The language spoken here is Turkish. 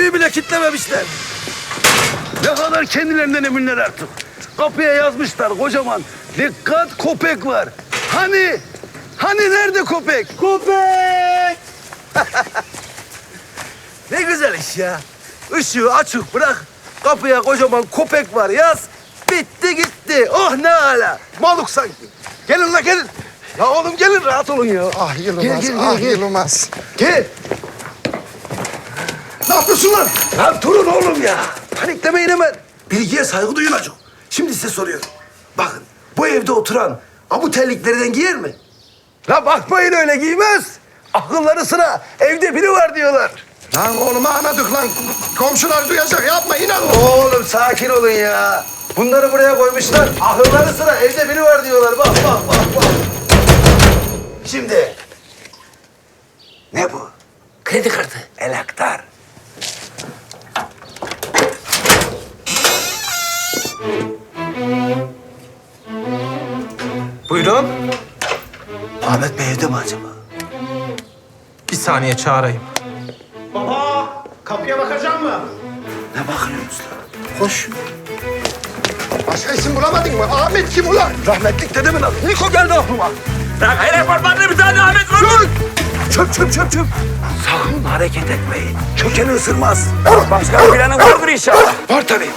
Kapıyı bile kilitlememişler. Ne kadar kendilerinden eminler artık. Kapıya yazmışlar kocaman. Dikkat köpek var. Hani? Hani nerede köpek? Köpek! ne güzel iş ya. Işığı açık bırak. Kapıya kocaman köpek var yaz. Bitti gitti. Oh ne ala. Maluk sanki. Gelin la gelin. Ya oğlum gelin rahat olun ya. Ah Yılmaz, Gel, gel, ah gel, gel. Yılmaz. Gel. Yapıyorsun lan? Lan durun oğlum ya. Paniklemeyin hemen. Bilgiye saygı duyun acık. Şimdi size soruyorum. Bakın bu evde oturan ha bu terliklerden giyer mi? La bakmayın öyle giymez. Akılları sıra evde biri var diyorlar. Lan oğlum anladık lan. Komşular duyacak yapma inan. Oğlum sakin olun ya. Bunları buraya koymuşlar. Akılları sıra evde biri var diyorlar. Bak bak bak bak. Şimdi. Ne bu? Kredi kartı. El Buyurun. Ahmet Bey evde mi acaba? Bir saniye çağırayım. Baba, kapıya bakacak mı? Ne bakıyorsunuz lan? Koş. Başka isim bulamadın mı? Ahmet kim ulan? Rahmetlik dedemin adı. Niko geldi aklıma. Lan hayır parmağında bir tane Ahmet var. Çöp çöp çöp çöp. Sakın hareket etmeyin. Kökeni ısırmaz. Başka planın vardır inşallah. Var tabii.